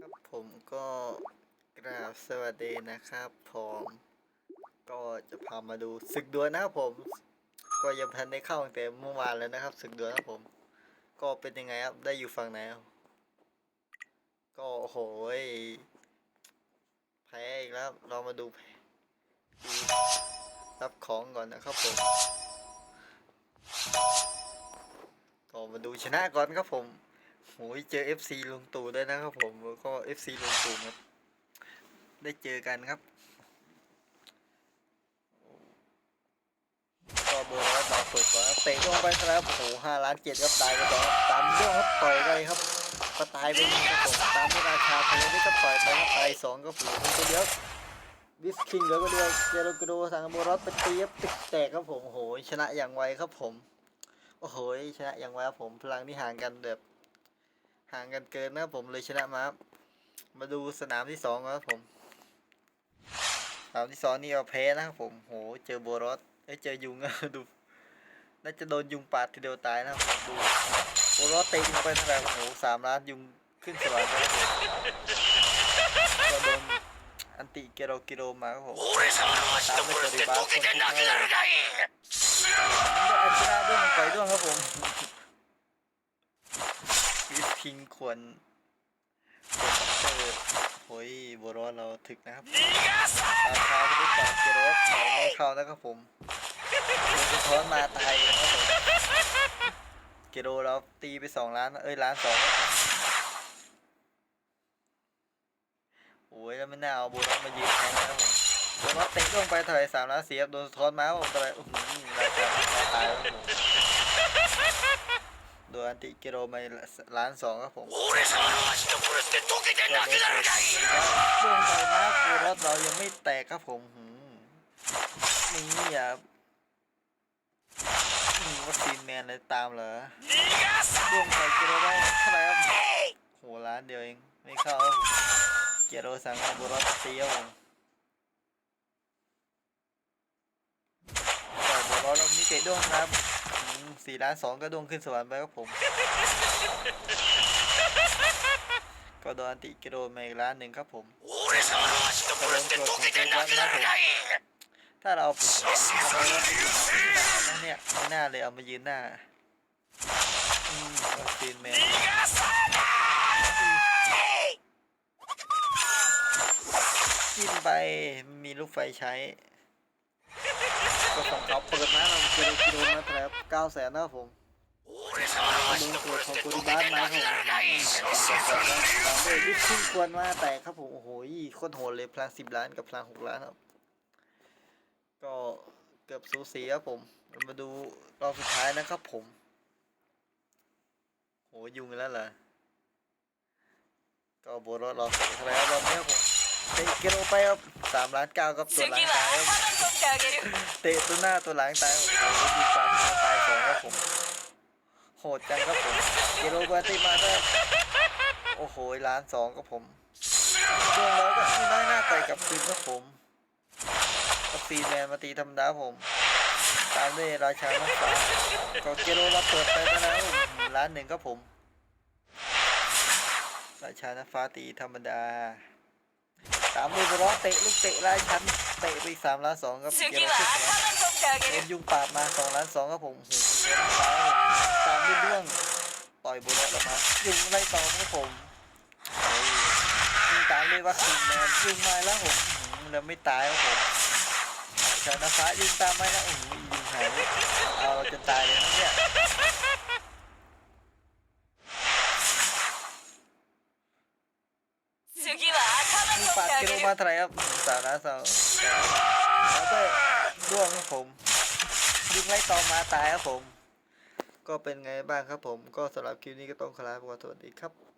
ครับผมก็กราบสวัสดีนะครับผมก็จะพามาดูศึกดวลนะครับผม ก็ยังพันได้เข้าตั้งแต่เมื่อวานแล้วนะครับศึกดวลนะครับผม ก็เป็นยังไงครับได้อยู่ฝั่งไหนครับก็โอ้โหแพ้อีกแล้วเรามาดูแพรับของก่อนนะครับผมก็มาดูชนะก่อนครับผม หยเจอ FC ลุงตู่ด้วยนะครับผมแล้วก็ FC ลุงตู่ครับ ได้เจอกันครับก็เบอร์รับดาวสดก่อนเตะลงไปครับโอ้โหห้าล้านเจ็ดครับตายไปสองตามเรื่องครับต่อยไปครับก็ตายไปหนึ่งครับผมตามด้วยราชาเพลนี่ก็ต่อยไปครับตายสองก็ผูกคนเดียววิสคิงเหลือก็เดียวเจโรกโดทางโบรอสไปตีครับติดแตกครับผมโอ้โหชนะอย่างไวครับผมโอ้โหชนะอย่างไวครับผมพลังที่ห่างกันแบบ ห่างกันเกินนะครับผมเลยชนะมาครับมาดูสนามที่สองครับผมสนามที่สองนี่เอาแพ้นะครับผมโหเจอโบรอสเอ้เจอยุงอะดูน่าจะโดนยุงปาดทีเดียวตายนะครับผมดูโบรอสเตะลงไปเท่าไหร่โหสามล้านยุงขึ้นสวรรค์นะครับโดนอันติเกโรกิโรมาครับผมตามด้วยเจอริบาคนที่ห้าได้อัชราด้วยมันต่อยด้วยครับผม วิสคิงควรควรเจอโอ้ยโบรอสเราถึกนะครับราคาที่ต่อเกโรสเขาไม่เข้านะครับผมโดนสะท้อนมาตายนะครับผมเกโรเราตีไปสองล้าน เอ้ยล้านสองโอ้ยแล้วไม่น่าเอาโบรอสมายืนแทนนะครับผมโบรอสเตะลงไปเท่าไหร่สามล้านเสียบโดนสะท้อนมาผมเท่าไหร่อื้อหือราชามาตายแล้วผม คืออันติเกโรไปล้านสองครับผมโดงไปนะกูรถเรายังไม่แตกครับผมนี่อย่าวัคซีนแมนเลยตามเหรอดวงไปเกโรได้เท่าไหร่ครับโหล้านเดียวเองไม่เข้าเกโรสั่งบูรสเตี้ยวผมต่อบอลรามีเตะด้วงครับ สี่ล้านสองก็ดวงขึ้นสวรรค์ไปครับผม ก็โดนติกิโดเมตรล้านหนึ่งครับผมถ้าเราเนี่ยเอหน้าเลยเอามายืนหน้าอืมกินไปมีลูกไฟใช้ จะส่งเขาเปิดนะราเกมกิโลนะครับเก้าแสนนะครับผมดูตรวของกุลิบาสมาครับผมตามด้วยลูกควรมาแต่ครับผม โอ้โหคตโหดเลยพลังสิบล้านกับพลังหกล้านครับ ก็เกือบสูสีครับผม มาดูรอบสุดท้ายนะครับผม โหยุ่งแล้วเหรอ ก็โบรอดรอแล้วรอบนี้ครับผมเป็นเกโลไปครับสามล้านเก้ากับตัวล้านเก้า เจอคิวเตะตัวหน้าตัวหลังตายหมดครับยิงปากตายสองครับผม โหดจังครับผมเยโรเบอร์ติมาได้โอ้โหล้านสองครับผมดวงร้อก็ที่ได้หน้าไต่กับคืนครับผมกับฟีแมนมาตีธรรมดาผม ตามด้วยราชาน้ำฟ้าก็เกโรรับเปิดไปแล้วล้านหนึ่งครับผมราชาน้ำฟ้าตีธรรมดาตามด้ว ล้อเตะลูกเตะไล่ชั้นเตะไปสามล้านสองครับเกมละเอ็นยุ่งปาบมาสองล้านสองครับผมเกมาตามด้วเรื่องต่อยบุรุษออกมายุงไล่ตอครับผมตามด้วยว่าคิงแมนยุ่งมาแล้วผมเราไม่ตายครับผมชนะฟ้ายุงตามไหมนะโอ้ยยิงหายเอาจะตายเลยนะเนี่ย ว่าเท่ไรครับสาระสารแล้วก็ร่วงครับผมยิงไล่ต่อมาตายครับผม ก็เป็นไงบ้างครับผม ก็สำหรับคลิปนี้ก็ต้องขอลาไปก่อนสวัสดีครับ